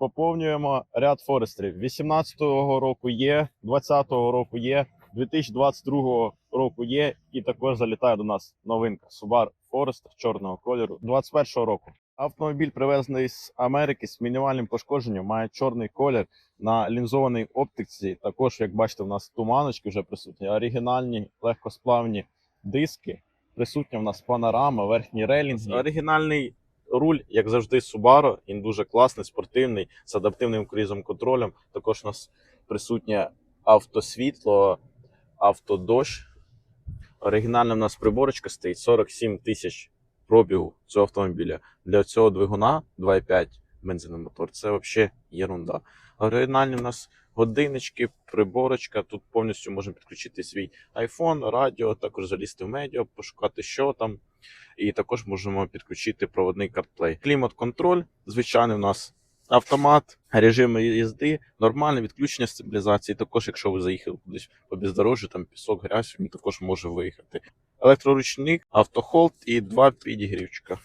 поповнюємо ряд форестерів. 18-го року є, 20-го року є, 2022 року є, і також залітає до нас новинка Subaru Forester чорного кольору 21-го року. Автомобіль привезений з Америки з мінімальним пошкодженням, має чорний колір на лінзованій оптиці. Також, як бачите, у нас туманочки вже присутні, оригінальні легкосплавні диски. Присутня в нас панорама, верхній рейлінг. Оригінальний руль, як завжди, Subaru. Він дуже класний, спортивний, з адаптивним круїзом контролем. Також у нас присутнє автосвітло, автодощ. Оригінальна в нас приборочка стоїть 47 тисяч пробігу цього автомобіля. Для цього двигуна 2,5 бензиновий мотор. Це взагалі єрунда. Оригінальні в нас годиннички, приборочка. Тут повністю можемо підключити свій iPhone, радіо, також залізти в медіа, пошукати, що там. І також можемо підключити проводний CarPlay. Клімат-контроль, звичайний у нас автомат, режим їзди, нормальне відключення стабілізації. Також, якщо ви заїхали кудись по бездорожжю, там пісок, грязь, він також може виїхати. Електроручник, автохолд і два підігрівчика.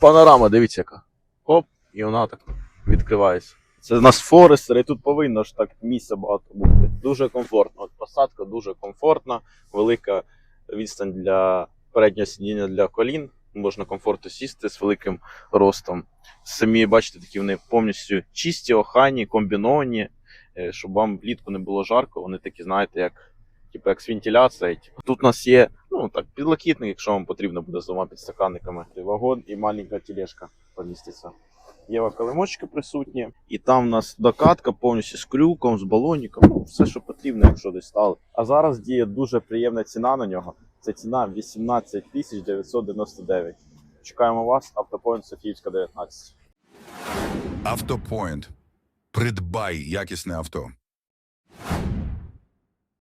Панорама, дивіться яка. Оп, і вона так відкривається. Це у нас Форестер, і тут повинно ж так місця багато бути. Дуже комфортно. От посадка дуже комфортна, велика відстань для переднього сидіння для колін. Можна комфортно сісти з великим ростом. Самі бачите, такі вони повністю чисті, охайні, комбіновані, е, щоб вам влітку не було жарко. Вони такі, знаєте, як, типу, як з вентиляцією. Тут у нас є ну, так, підлокітник, якщо вам потрібно буде з двома підстаканниками. Вагон і маленька тележка поміститься. Є калимочки присутні, і там у нас докатка повністю з крюком, з балоніком, ну все, що потрібно, якщо десь стали. А зараз діє дуже приємна ціна на нього. Це ціна 18 тисяч 999. Чекаємо вас, автопоінт Софіївська 19. Автопоінт. Придбай якісне авто.